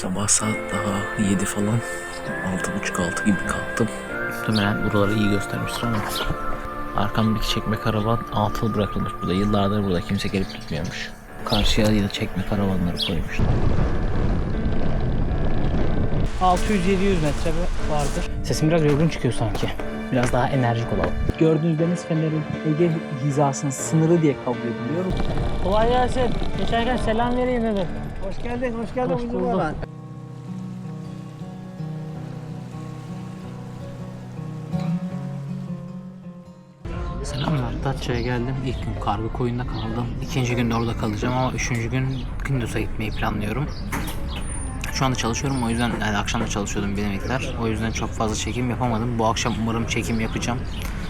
Sabah saat daha 7 falan. 6.30-6 gibi kalktım. Muhtemelen buraları iyi göstermiştir ama arkamdaki çekme karavan atıl bırakılmış burada. Yıllardır burada kimse gelip gitmiyormuş. Karşıya da çekme karavanları koymuşlar. 600-700 metre vardır. Sesim biraz yorgun çıkıyor sanki. Biraz daha enerjik olalım. Gördüğünüz deniz feneri Ege hizasının sınırı diye kabul ediliyor. Kolay gelsin. Geçerken selam vereyim dedim. Hoş geldin, hoş geldin Hoş bulduk. Datça'ya geldim. İlk gün kargo koyunda kaldım. İkinci gün de orada kalacağım ama üçüncü gün Gündüz'e gitmeyi planlıyorum. Şu anda çalışıyorum o yüzden yani akşam da çalışıyordum miktar. O yüzden çok fazla çekim yapamadım. Bu akşam umarım çekim yapacağım.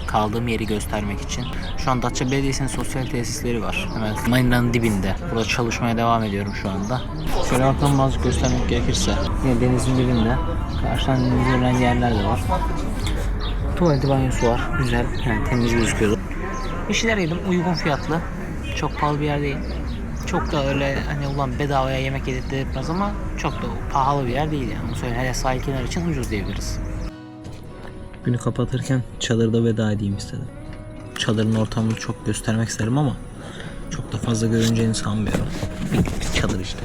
Kaldığım yeri göstermek için. Şu an Datça Belediyesi'nin sosyal tesisleri var. Hemen Marina'nın dibinde. Burada çalışmaya devam ediyorum şu anda. Şöyle arkamı azıcık göstermek gerekirse. Yine denizin dibinde. Karşıdan denize yerler de var. Tuvaleti banyosu var. Güzel. Yani temiz gözüküyordu. Bir şeyler yedim. Uygun fiyatlı. Çok pahalı bir yer değil. Çok da öyle hani ulan bedavaya yemek yedirtmez ama çok da pahalı bir yer değil yani. Onu söyleyeyim. Hele sahil kenarı için ucuz diyebiliriz. Günü kapatırken çadırda veda edeyim istedim. Çadırın ortamını çok göstermek isterim ama çok da fazla görüneceğini sanmıyorum. Bir, çadır işte.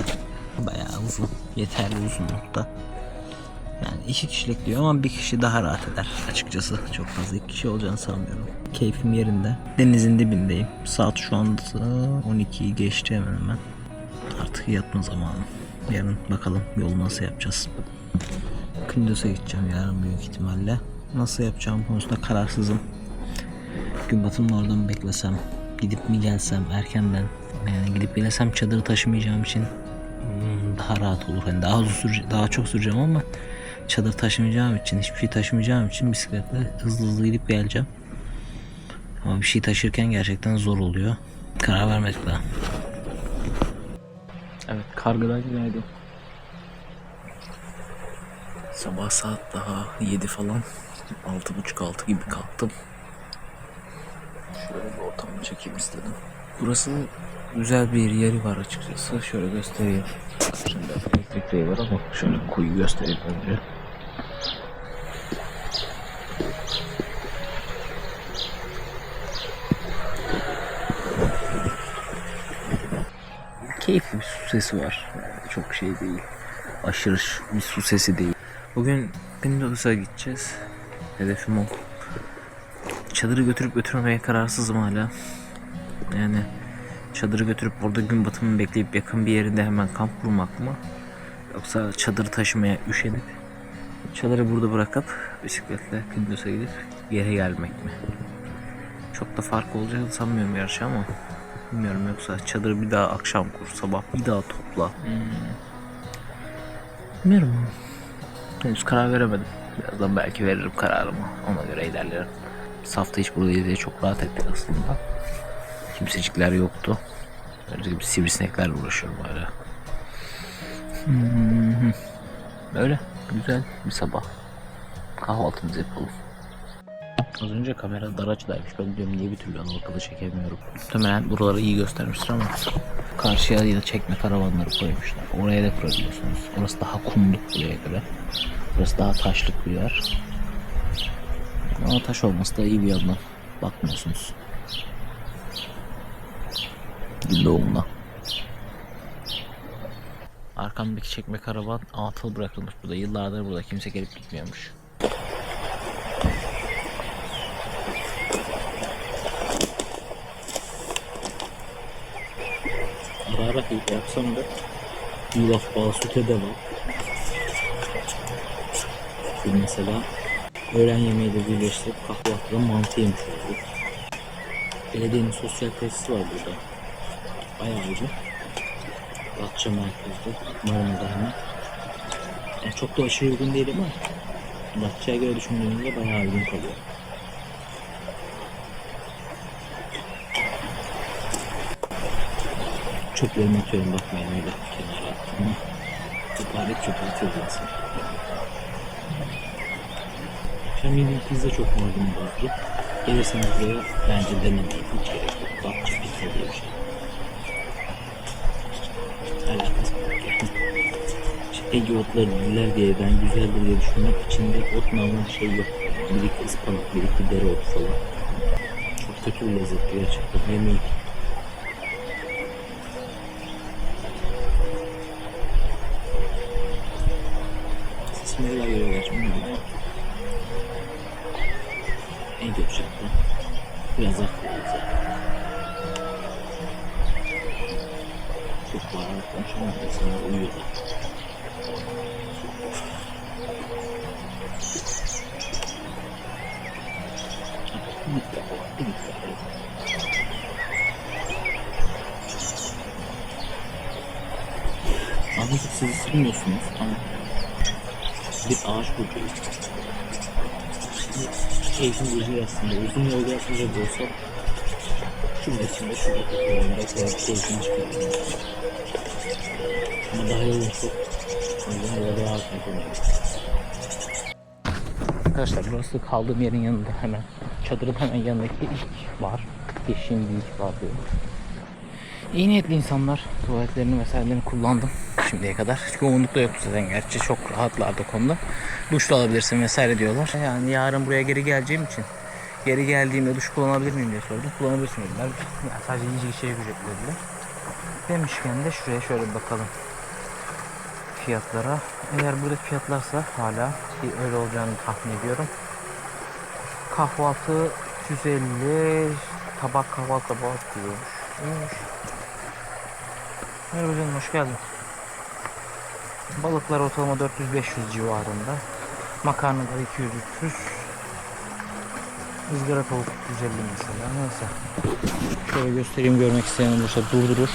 Bayağı uzun. Yeterli uzunlukta. İki kişilik diyor ama bir kişi daha rahat eder açıkçası. Çok fazla iki kişi olacağını sanmıyorum. Keyfim yerinde. Denizin dibindeyim. Saat şu anda 12'yi geçti hemen hemen. Artık yatma zamanı. Yarın bakalım yolu nasıl yapacağız. Kunduz'a gideceğim yarın büyük ihtimalle. Nasıl yapacağım konusunda kararsızım. Gün batımını orada mı beklesem? Gidip mi gelsem erkenden? Yani gidip gelsem çadırı taşımayacağım için hmm, daha rahat olur. Hani daha uzun sürece- daha çok süreceğim ama çadır taşımayacağım için, hiçbir şey taşımayacağım için bisikletle hızlı hızlı gidip geleceğim. Ama bir şey taşırken gerçekten zor oluyor. Karar vermedik daha. Evet, kargıdan günaydın. Sabah saat daha 7 falan. 6.30-6 gibi kalktım. Şöyle bir ortamı çekeyim istedim. Burası güzel bir yeri var açıkçası. Şöyle göstereyim. Şimdi elektrik var ama şöyle kuyu göstereyim önce. Keyifli bir su sesi var. Yani çok şey değil. Aşırı bir su sesi değil. Bugün Pindos'a gideceğiz. Hedefim o. Çadırı götürüp götürmemeye kararsızım hala. Yani çadırı götürüp orada gün batımını bekleyip yakın bir yerinde hemen kamp kurmak mı? Yoksa çadırı taşımaya üşenip çadırı burada bırakıp bisikletle Pindos'a gidip geri gelmek mi? Çok da fark olacağını sanmıyorum gerçi ama bilmiyorum yoksa çadırı bir daha akşam kur sabah bir daha topla. Bilmiyorum. Henüz karar veremedim. Birazdan belki veririm kararımı. Ona göre ilerlerim. Biz hafta hiç buradaydı diye çok rahat ettik aslında. Kimsecikler yoktu. Önce gibi sivrisineklerle uğraşıyorum hala. Hmm. Öyle güzel bir sabah. Kahvaltımızı yapalım. Az önce kamera dar açıdaymış. Ben diyorum niye bir türlü ortada çekemiyorum. Muhtemelen buraları iyi göstermiştir ama karşıya yine çekme karavanları koymuşlar. Oraya da kurabiliyorsunuz. Orası daha kumluk buraya göre. Burası daha taşlık bir yer. Ama taş olması da iyi bir yandan. Bakmıyorsunuz. Gün doğumuna. Arkamdaki çekme karavan atıl bırakılmış burada. Yıllardır burada kimse gelip gitmiyormuş. Ara ara iyi yapsam da yulaf bağı süte de var. Bir mesela öğlen yemeği de birleştirip kahvaltıda mantı yemiş olduk. Belediyenin sosyal tesisi var burada. Uzun. Datça merkezde. Marina'da hemen. Yani çok da aşırı uygun değil ama Datça'ya göre düşündüğünüzde bayağı uygun kalıyor. Çöplerimi atıyorum bakmayın öyle kenara. Ama çöp alet çöp atıyoruz aslında. Akşam yediğim pizza çok moralimi bozdu. Gelirseniz buraya bence denemeyin. Hiç gerek yok. Datça pizza diye bir şey. Alakası yok. Yani. Ege otları diziler diye ben güzeldir diye düşünmek içinde ot namlı şey yok. Bir iki ıspanak, bir iki dereotu falan. Çok kötü bir lezzet gerçekten. Yemeği. En kötü şartla. Biraz akıllı Çok bağırarak konuşamam. İnsanlar uyuyorlar. Anlatıp siz ısırmıyorsunuz ama bir ağaç buradayız. Keyfim uzun aslında. Uzun yolda yapmayacak olsa şimdi içinde şurada tutuyorum. Belki keyfini çıkarıyorum. Ama daha yolun çok. Yüzden yolda rahat yapıyorum. Arkadaşlar burası kaldığım yerin yanında hemen. Çadırın hemen yanındaki ilk var. Yeşilin bir ilk var diyor. İyi niyetli insanlar tuvaletlerini vesairelerini kullandım şimdiye kadar. Yoğunluk da yoktu zaten gerçi çok rahatlardı konuda. Duş da alabilirsin vesaire diyorlar. Yani yarın buraya geri geleceğim için geri geldiğimde duş kullanabilir miyim diye sordum. Kullanabilirsin dediler. Yani sadece yiyecek şey ücretli dediler. Demişken de şuraya şöyle bakalım fiyatlara. Eğer burada fiyatlarsa hala ki öyle olacağını tahmin ediyorum. Kahvaltı 350 tabak kahvaltı tabak diyormuş. Merhaba canım hoş geldin. Balıklar ortalama 400-500 civarında. Makarnalar 200-300. Izgara tavuk 350 mesela. Neyse. Şöyle göstereyim görmek isteyen olursa durdurur.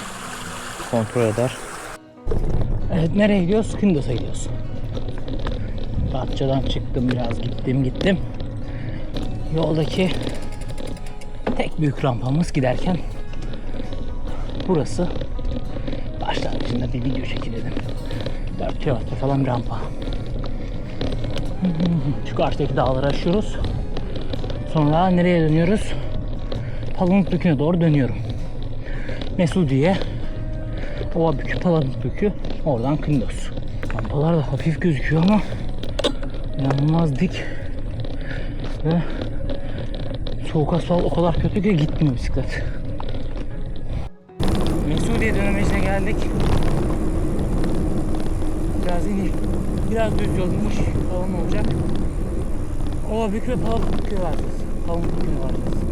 Kontrol eder. Evet nereye gidiyoruz? Kındos'a gidiyoruz. Datça'dan çıktım biraz gittim gittim. Yoldaki tek büyük rampamız giderken burası başlangıcında bir video çekilelim. 4 kilometre falan rampa. Şu karşıdaki dağları aşıyoruz. Sonra nereye dönüyoruz? Palamutbükü'ne doğru dönüyorum. Mesudiye, Ovabükü, Palamutbükü, oradan Kındos. Rampalar da hafif gözüküyor ama inanılmaz dik ve soğuk asfalt o kadar kötü ki gitmiyor bisiklet. Biraz düz yolmuş falan olacak. Ovabük ve Palamutbükü varacağız. Palamutbükü'ne varacağız. Mesudiye.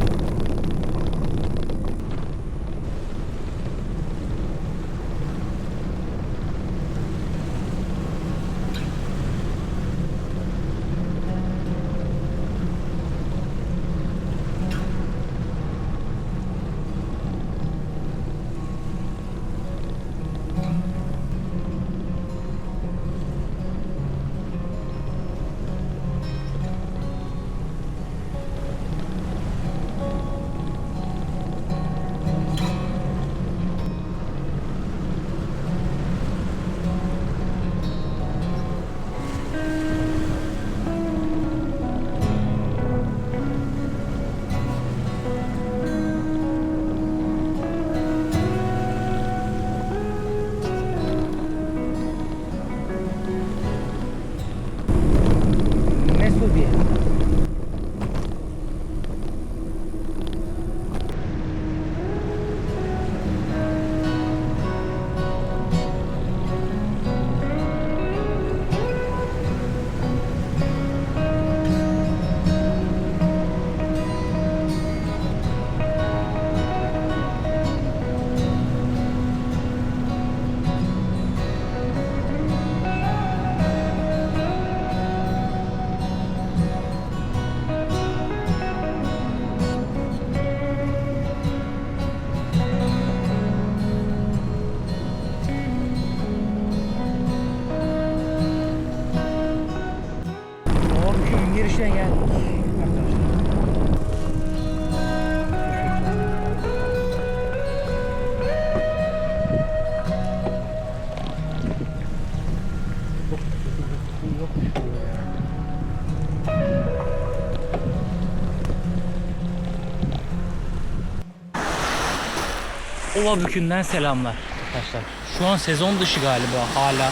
Ova Bükü'nden selamlar arkadaşlar. Şu an sezon dışı galiba hala.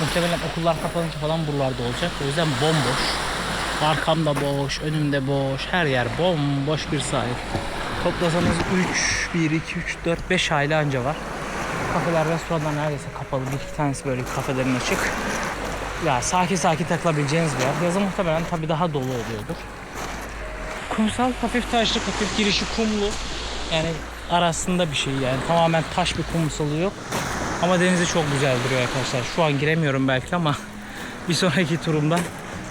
Muhtemelen okullar kapanınca falan buralarda olacak. O yüzden bomboş. Arkamda boş, önümde boş, her yer bomboş bir sahil. Toplasanız 3, 1, 2, 3, 4, 5 aile anca var. Kafeler, restoranlar neredeyse kapalı. Bir iki tanesi böyle kafelerin açık. Ya sakin sakin takılabileceğiniz bir yer. Yazın muhtemelen tabii daha dolu oluyordur. Kumsal hafif taşlı, hafif girişi kumlu. Yani arasında bir şey yani tamamen taş bir kumsalı yok. Ama denizi çok güzel duruyor arkadaşlar. Şu an giremiyorum belki ama bir sonraki turumda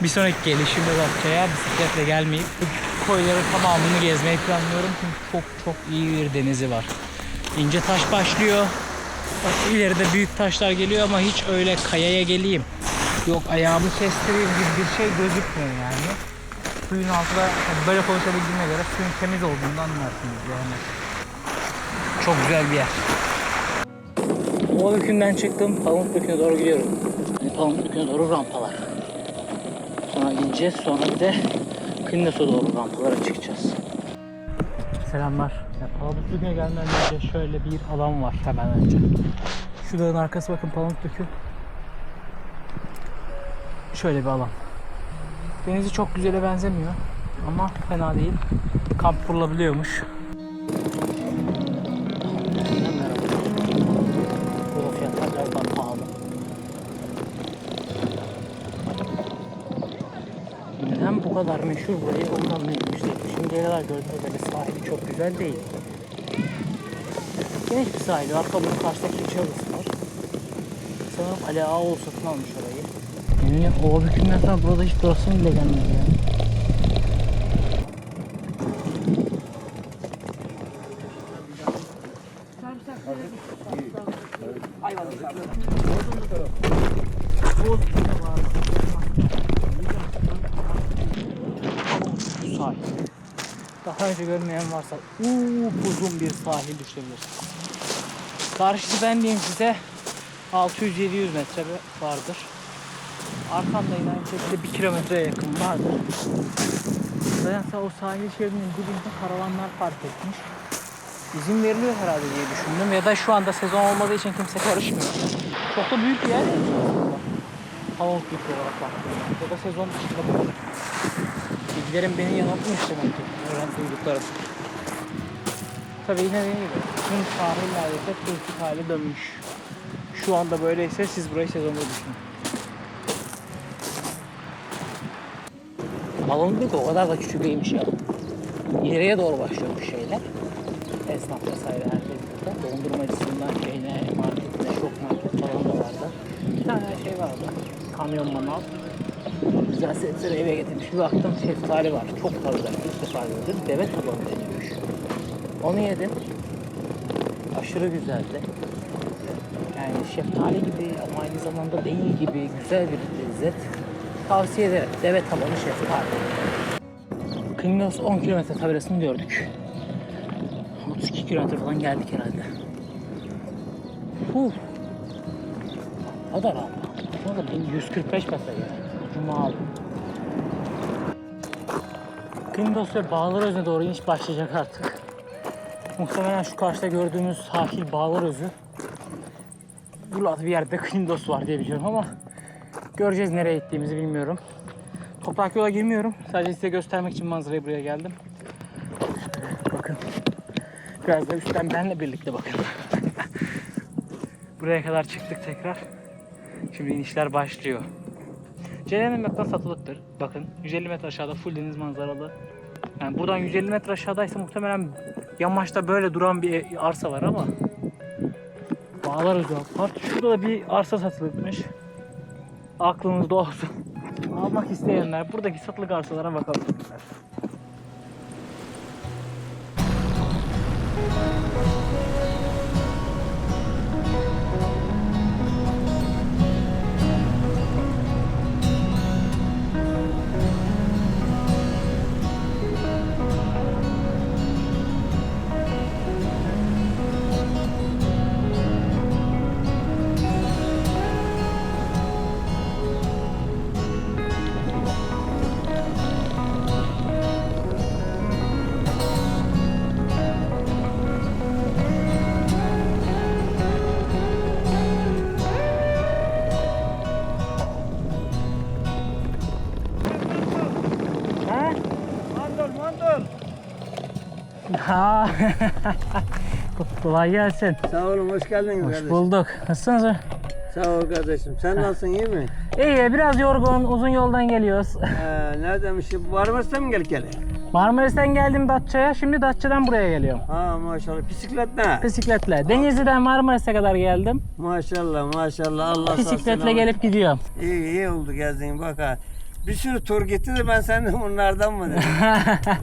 bir sonraki gelişimde Datça'ya bisikletle gelmeyip koyları tamamını gezmeyi planlıyorum. Çünkü çok çok iyi bir denizi var. İnce taş başlıyor. Bak ileride büyük taşlar geliyor ama hiç öyle kayaya geleyim. Yok ayağımı kestireyim gibi bir şey gözükmüyor yani. Suyun altında böyle konuşabildiğime göre suyun temiz olduğunu anlarsınız yani. Çok güzel bir yer. Ovalıkü'nden çıktım. Pamukkale'ye doğru gidiyorum. Yani Pamukkale'ye doğru rampalar. Sonra ineceğiz. Sonra bir de Kınnes'e doğru rampalara çıkacağız. Selamlar. Ya, Pamukkale'ye gelmeden önce şöyle bir alan var hemen önce. Şu dağın arkası bakın Pamukkale. Şöyle bir alan. Denizi çok güzele benzemiyor ama fena değil. Kamp kurulabiliyormuş. Kadar meşhur burayı ondan anlayamamıştım. Şimdiye kadar gördüğünüz böyle sahili çok güzel değil. Geniş bir sahil. Arka bunun karşıdaki Çağlısı var. Sanırım Ali Ağaoğlu satın almış orayı. Yani o hükümden sonra burada hiç durasım bile gelmedi ya. Bu sahil. Daha önce görmeyen varsa uzun bir sahil düşünebilirsiniz. Karşısı ben diyeyim size 600-700 metre vardır. Arkamda yine aynı şekilde bir kilometreye yakın vardır. Dayansa o sahil şeridinin dibinde karavanlar park etmiş. İzin veriliyor herhalde diye düşündüm ya da şu anda sezon olmadığı için kimse karışmıyor. Çok da büyük bir yer değil aslında. Havuz olarak baktığımda. Ya da sezon dışında. Bilgilerim beni yanıltmış demek ki. Öğren duyduklarım. Tabii yine dediğim gibi tüm sahil neredeyse turistik hale dönmüş. Şu anda böyleyse siz burayı sezonda düşünün. Değil ki o kadar da küçük değilmiş ya. İleriye doğru başlıyormuş şeyler. Esnaf vesaire her şey burada. Dondurmacısından şeyine, marketine, şok market falan da vardı. Bir tane şey vardı. Kamyon manav. Güzel sebzeleri eve getirmiş. Bir baktım şeftali var. Çok taze. İlk defa gördüm. Deve tabanı deniyormuş. Onu yedim. Aşırı güzeldi. Yani şeftali gibi ama aynı zamanda değil gibi güzel bir lezzet. Tavsiye ederim. Deve tabanı şeftali. Kıngas 10 kilometre tabelasını gördük. 32 kilometre falan geldik herhalde. Huh. O da rampa. O da 145 metre yani. Cuma abi. Kındos ve Bağlarözü'ne doğru iniş başlayacak artık. Muhtemelen şu karşıda gördüğümüz sahil Bağlarözü. Buralarda bir yerde Kındos var diye biliyorum ama göreceğiz nereye gittiğimizi bilmiyorum. Toprak yola girmiyorum. Sadece size göstermek için manzarayı buraya geldim. Bakın. Biraz da üstten benle birlikte bakın. buraya kadar çıktık tekrar. Şimdi inişler başlıyor. Ceren'in mekan satılıktır. Bakın 150 metre aşağıda full deniz manzaralı. Yani buradan 150 metre aşağıdaysa muhtemelen yamaçta böyle duran bir arsa var ama Bağlar özel part. Şurada da bir arsa satılıkmış. Aklınızda olsun. Almak isteyenler buradaki satılık arsalara bakabilirler. Ha. Kolay gelsin. Sağ olun, hoş geldiniz Hoş kardeşim. bulduk. Nasılsınız? Sağ ol kardeşim. Sen nasılsın, iyi mi? İyi, biraz yorgun. Uzun yoldan geliyoruz. Ee, neredemiş? Varmışsa mı gel gel? Marmaris'ten geldim Datça'ya. Şimdi Datça'dan buraya geliyorum. Ha maşallah. Bisikletle. Bisikletle. Denizli'den Marmaris'e kadar geldim. Maşallah, maşallah. Allah Bisikletle gelip gidiyorum. İyi, iyi oldu gezdiğin bak ha. Bir sürü tur gitti de ben senden bunlardan mı dedim.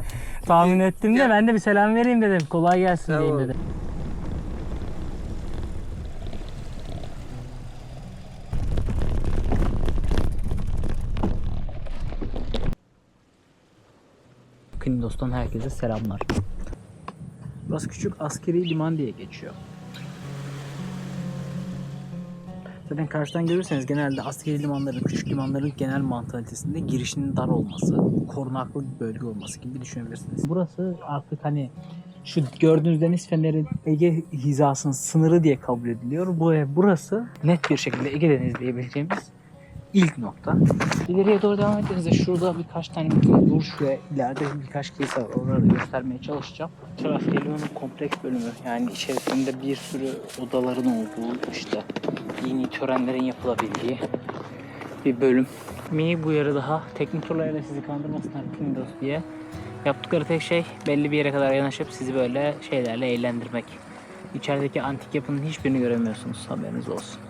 Tahmin ettim de ben de bir selam vereyim dedim. Kolay gelsin Sağ diyeyim dedim. Kindos'tan herkese selamlar. Burası küçük askeri liman diye geçiyor. Zaten karşıdan görürseniz genelde askeri limanların, küçük limanların genel mantalitesinde girişinin dar olması, korunaklı bir bölge olması gibi düşünebilirsiniz. Burası artık hani şu gördüğünüz deniz feneri Ege hizasının sınırı diye kabul ediliyor. Bu burası net bir şekilde Ege Denizi diyebileceğimiz ilk nokta. İleriye doğru devam ettiğinizde şurada birkaç tane duruş ve ileride birkaç kilise var. Oraları göstermeye çalışacağım. Şurası Gelion'un kompleks bölümü. Yani içerisinde bir sürü odaların olduğu işte dini törenlerin yapılabildiği bir bölüm. Mi bu yarı daha teknik turlarıyla sizi kandırmasınlar Pindos diye. Yaptıkları tek şey belli bir yere kadar yanaşıp sizi böyle şeylerle eğlendirmek. İçerideki antik yapının hiçbirini göremiyorsunuz. Haberiniz olsun.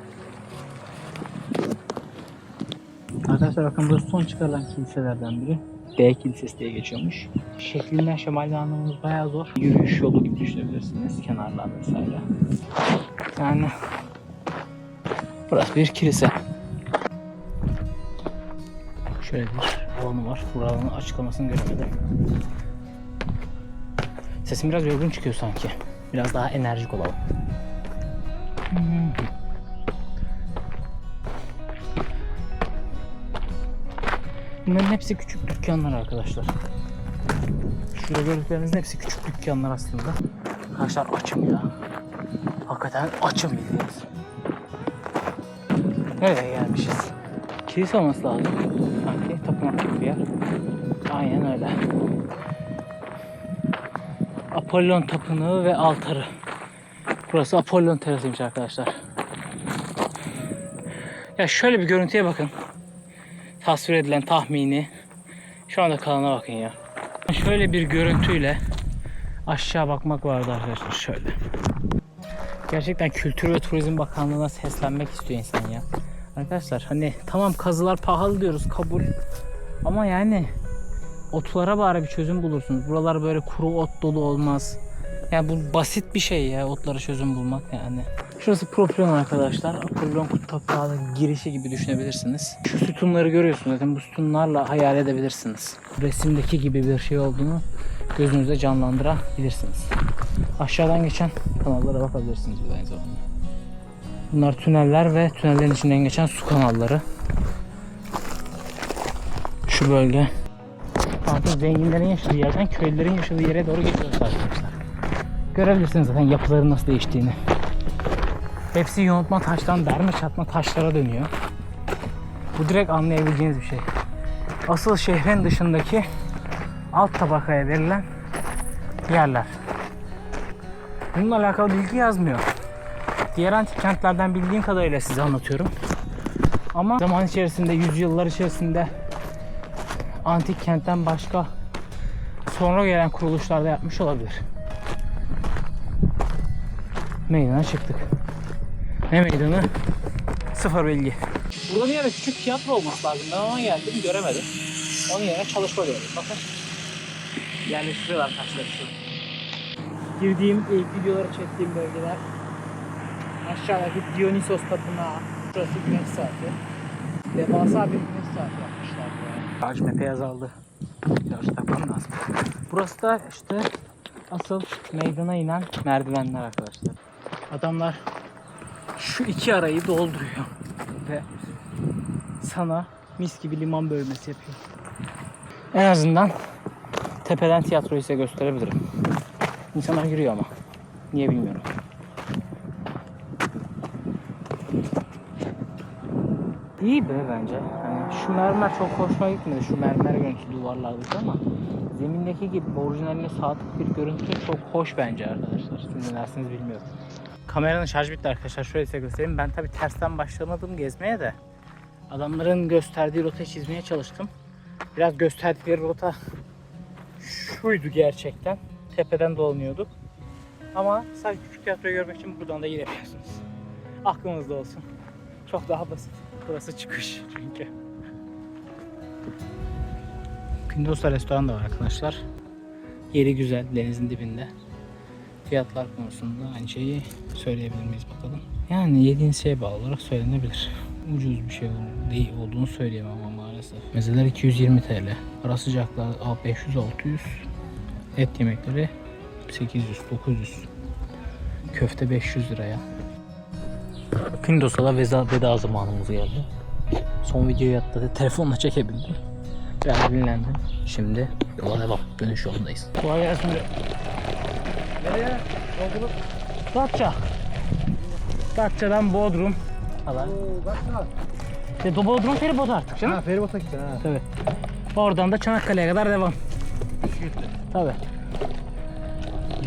Arkadaşlar bakın burası son çıkarılan kiliselerden biri. D Kilisesi diye geçiyormuş. Şeklinden şemalinden anlamamız bayağı zor. Yürüyüş yolu gibi düşünebilirsiniz. Kenarlar vesaire. Yani burası bir kilise. Şöyle bir alanı var. Buranın açıklamasını göremedim. Sesim biraz yorgun çıkıyor sanki. Biraz daha enerjik olalım. Bunların hepsi küçük dükkanlar arkadaşlar. Şurada gördüklerinizin hepsi küçük dükkanlar aslında. Arkadaşlar açım ya. Hakikaten açım bildiğiniz. Nereye gelmişiz? Kilise olması lazım. Sanki tapınak gibi bir yer. Aynen öyle. Apollon tapınağı ve altarı. Burası Apollon terasıymış arkadaşlar. Ya şöyle bir görüntüye bakın tasvir edilen tahmini şu anda kalana bakın ya. Şöyle bir görüntüyle aşağı bakmak vardı arkadaşlar şöyle. Gerçekten Kültür ve Turizm Bakanlığı'na seslenmek istiyor insan ya. Arkadaşlar hani tamam kazılar pahalı diyoruz kabul. Ama yani otlara bari bir çözüm bulursunuz. Buralar böyle kuru ot dolu olmaz. Yani bu basit bir şey ya otlara çözüm bulmak yani. Şurası Propion arkadaşlar. Apollon tapınağının girişi gibi düşünebilirsiniz. Şu sütunları görüyorsunuz zaten bu sütunlarla hayal edebilirsiniz. Resimdeki gibi bir şey olduğunu gözünüzde canlandırabilirsiniz. Aşağıdan geçen kanallara bakabilirsiniz bir aynı zamanda. Bunlar tüneller ve tünellerin içinden geçen su kanalları. Şu bölge artık zenginlerin yaşadığı yerden köylülerin yaşadığı yere doğru geçiyoruz arkadaşlar. Görebilirsiniz zaten yapıların nasıl değiştiğini. Hepsi yontma taştan derme çatma taşlara dönüyor. Bu direkt anlayabileceğiniz bir şey. Asıl şehrin dışındaki alt tabakaya verilen yerler. Bununla alakalı bilgi yazmıyor. Diğer antik kentlerden bildiğim kadarıyla size anlatıyorum. Ama zaman içerisinde, yüzyıllar içerisinde antik kentten başka sonra gelen kuruluşlarda yapmış olabilir. Meydana çıktık. Ne meydanı? Sıfır bilgi. Burada bir yere küçük tiyatro olması lazım. Ben ona geldim göremedim. Onun yerine çalışma gördüm. Bakın. Yerleştiriyorlar taşları şu. Girdiğim ilk videoları çektiğim bölgeler. Aşağıdaki Dionysos Tapınağı. Şurası güneş saati. Devasa bir güneş saati yapmışlar. Ağaç mepe azaldı. Biraz takmam lazım. Burası da işte asıl meydana inen merdivenler arkadaşlar. Adamlar şu iki arayı dolduruyor ve sana mis gibi liman bölmesi yapıyor. En azından tepeden tiyatroyu size gösterebilirim. İnsanlar yürüyor ama. Niye bilmiyorum. İyi be bence. Hani şu mermer çok hoşuma gitmedi. Şu mermer görüntü duvarlardaki ama zemindeki gibi orijinaline sadık bir görüntü çok hoş bence arkadaşlar. Siz ne dersiniz bilmiyorum. Kameranın şarj bitti arkadaşlar. Şöyle size göstereyim. Ben tabii tersten başlamadım gezmeye de. Adamların gösterdiği rotayı çizmeye çalıştım. Biraz gösterdikleri rota şuydu gerçekten. Tepeden dolanıyorduk. Ama sadece küçük tiyatroyu görmek için buradan da girebiliyorsunuz. Aklınızda olsun. Çok daha basit. Burası çıkış çünkü. Pindos'ta restoran da var arkadaşlar. Yeri güzel, denizin dibinde. Fiyatlar konusunda aynı şeyi söyleyebilir miyiz bakalım. Yani yediğiniz şeye bağlı olarak söylenebilir. Ucuz bir şey değil olduğunu söyleyemem ama maalesef. Mezeler 220 TL. Ara sıcaklar 500-600. Et yemekleri 800-900. Köfte 500 liraya. Pindos'a da veda, veda zamanımız geldi. Son videoyu atladı. Telefonla çekebildim. Biraz dinlendim. Şimdi yola devam. Dönüş yolundayız. Kolay gelsin. Nereye? Yolculuk. Datça. Datça'dan Bodrum. Alan. İşte Do- Bodrum feribot artık canım. Ha feribota gittin ha. Tabii. Oradan da Çanakkale'ye kadar devam. Tabii.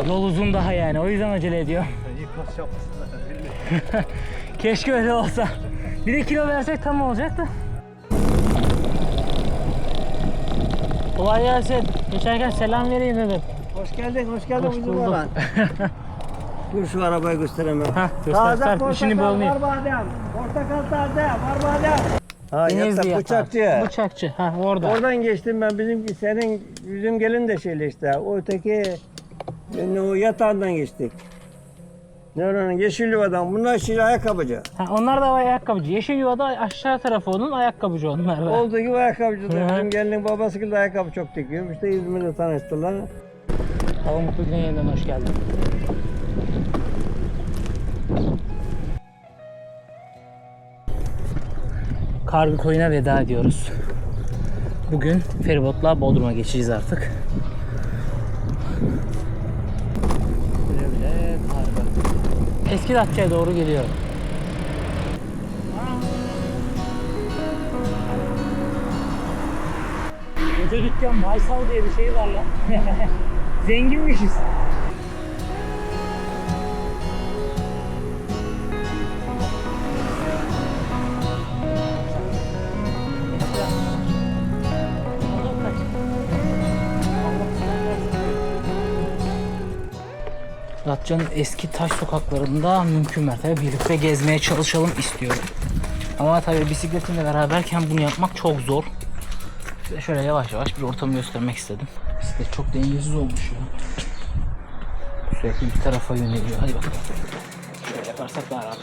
Yol uzun daha yani. O yüzden acele ediyor. Yıkmaz yapmasın zaten. Keşke öyle olsa. Bir de kilo versek tam olacak da. Kolay gelsin. Geçerken selam vereyim dedim. Hoş geldin, hoş geldin Hoş bizim bulduk. olan. Dur şu arabayı gösteremem. Hah, göster. İşini bölmeyeyim. var badem. Portakal taze, var badem. Ha Denizli yatak bıçakçı. Bıçakçı. Ha orada. Oradan geçtim ben bizim senin bizim gelin de şeyle işte. O öteki yani o yatağından geçtik. Ne oranın Yeşilyuva'dan. Bunlar şey ayakkabıcı. Ha, onlar da ayakkabıcı. Yeşil Yuva'da aşağı tarafı onun ayakkabıcı onlar da. Olduğu gibi ayakkabıcı da. Bizim gelinin babası gibi ayakkabı çok dikiyor. İşte İzmir'de tanıştılar. Hava mutlu güne yeniden hoş geldin. Kargı koyuna veda ediyoruz. Bugün feribotla Bodrum'a geçeceğiz artık. Güle güle kargı. Eski Datça'ya doğru geliyorum. Gece dükkan Baysal diye bir şey var lan. Zenginmişiz. Datça'nın eski taş sokaklarında mümkün mertebe birlikte gezmeye çalışalım istiyorum. Ama tabii bisikletimle beraberken bunu yapmak çok zor. Size şöyle yavaş yavaş bir ortamı göstermek istedim. Bisiklet çok dengesiz olmuş ya. Sürekli bir tarafa yöneliyor. Hadi bakalım. Şöyle yaparsak daha rahat.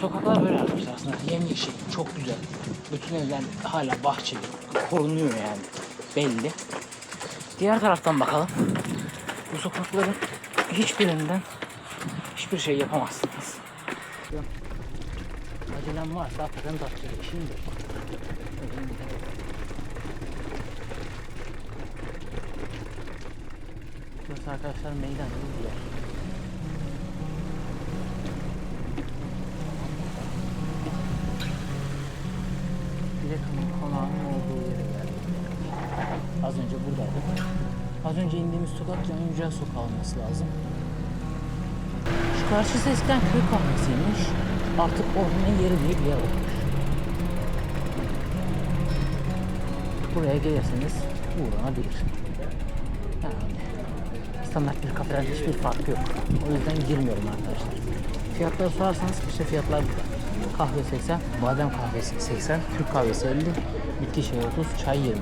Sokaklar böyle arkadaşlar aslında yemyeşil, çok güzel. Bütün evler hala bahçeli, korunuyor yani belli. Diğer taraftan bakalım. Bu sokakların hiçbirinden hiçbir şey yapamazsınız. Acelem varsa hakikaten Datça'ya şimdi. Burası arkadaşlar meydan bir yer. Konağının olduğu yere. Az önce buradaydık. Az önce indiğimiz sokak Yücel Sokağı olması lazım. Şu karşısı eskiden köy kahvesiymiş. Artık oranın yeri diye bir yer olmuş. Buraya gelirseniz uğranabilir. Yani standart bir kafeden hiçbir farkı yok. O yüzden girmiyorum arkadaşlar. Fiyatları sorarsanız işte fiyatlar burada. Kahve 80, badem kahvesi 80, Türk kahvesi 50, bitki çayı 30, çay 25.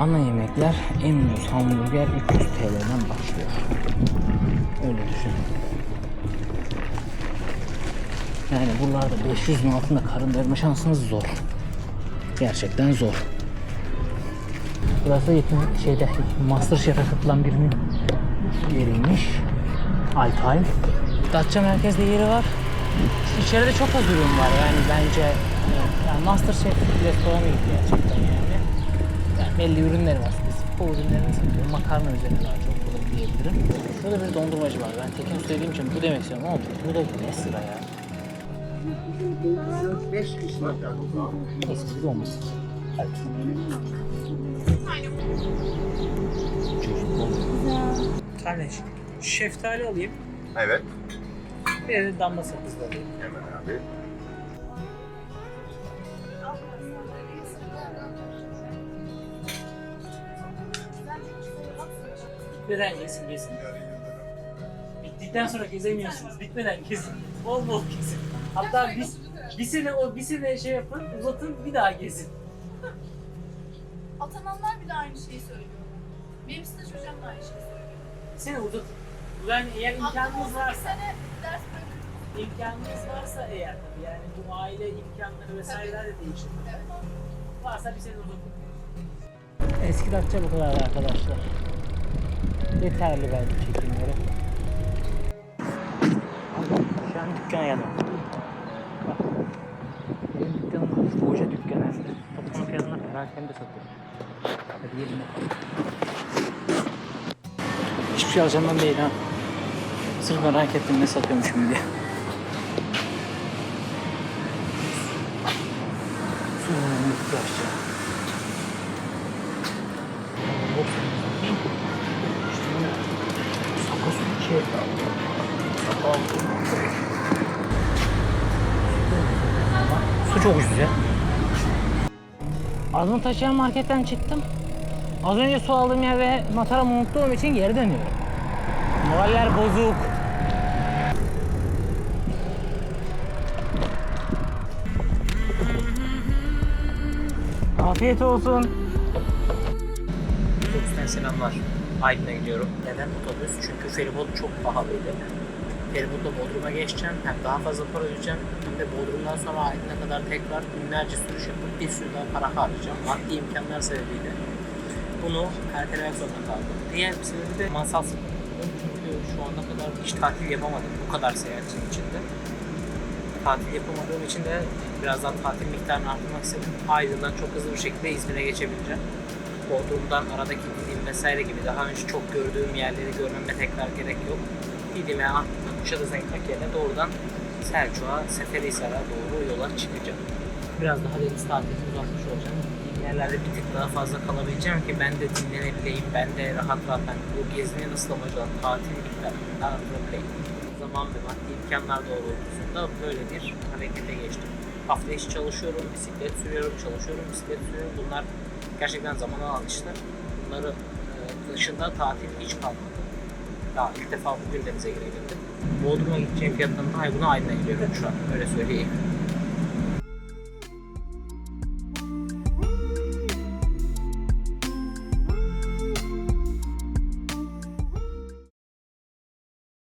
Ana yemekler en ucuz hamburger 300 TL'den başlıyor. Öyle düşünün. Yani buralarda 500'ün altında karın doyurma şansınız zor. Gerçekten zor. Burası yetim şeyde Masterchef'e katılan birinin yeriymiş. Alpay. Datça merkezde yeri var. İçeride çok az ürün var yani bence. Yani Masterchef restoranı gibi gerçekten yani. Yani belli ürünleri var. Spesifik o ürünlerini satıyor. Makarna üzerine daha çok burada diyebilirim. Şurada bir dondurmacı var. Ben tekin söylediğim için bu demek istiyorum ama bu da ne sıra ya. 5 kişi. Neyse biz olmasın. Tane şeftali alayım. Evet. Bir de damla sakızlı alayım. Hemen abi. Bitmeden gezin gezin. Bittikten sonra gezemiyorsunuz. Bitmeden gezin. Bol bol gezin. Hatta biz bir sene o bir sene şey yapın, uzatın bir daha gezin. Atananlar bile aynı şeyi söylüyor. Benim staj hocam da aynı şeyi söylüyor. Bir sene uzatın. Yani eğer imkanınız Aklımızda bir varsa, sene ders bırakıp imkanınız varsa eğer tabii yani bu aile imkanları vesaireler de değişir. evet. Varsa bir sene uzatın. Eski Datça bu kadar arkadaşlar. Yeterli bence çekimleri. Şu an dükkana geldim. Bak. Benim dükkanım şu hoca dükkanı. Toplam fiyatına perakende satıyor. Hadi bakalım. Hiçbir şey alacağımdan değil ha. Sırf merak ettim ne satıyormuşum diye. Su çok ucuz ya. Adını taşıyan marketten çıktım. Az önce su aldığım yerde mataramı unuttuğum için geri dönüyorum. Moraller bozuk. Afiyet olsun. Otobüsten selamlar. Aydın'a gidiyorum. Neden otobüs? Çünkü feribot çok pahalıydı. Feribotla Bodrum'a geçeceğim. Hem daha fazla para ödeyeceğim. De Bodrum'dan sonra Aydın'a kadar tekrar binlerce sürüş yapıp bir sürü daha para harcayacağım. Maddi imkanlar sebebiyle bunu ertelemek zorunda kaldım. Diğer bir sebebi de masal. Çünkü şu ana kadar hiç tatil yapamadım bu kadar seyahatin içinde. Tatil yapamadığım için de birazdan tatil miktarını arttırmak istedim. Aydın'dan çok hızlı bir şekilde İzmir'e geçebileceğim. Bodrum'dan aradaki Didim vesaire gibi daha önce çok gördüğüm yerleri görmeme tekrar gerek yok. Didim'e, Kuşadası'na gitmek yerine doğrudan Selçuk'a, Seferihisar'a doğru yola çıkacağım. Biraz daha deniz tatilini uzatmış olacağım. Yerlerde bir tık daha fazla kalabileceğim ki ben de dinlenebileyim, ben de rahat rahat ben bu gezinin nasıl amacı olan tatil miktarını arttırabileyim. Zaman ve maddi imkanlar doğrultusunda böyle bir harekete geçtim. Hafta içi çalışıyorum, bisiklet sürüyorum, çalışıyorum, bisiklet sürüyorum. Bunlar gerçekten zaman alan işler. Bunları e, dışında tatil hiç kalmadı. Daha ilk defa bugün denize girebildim. Bodrum'a gideceğim fiyatlarından ay buna Aydın'a gidiyorum şu an. Öyle söyleyeyim.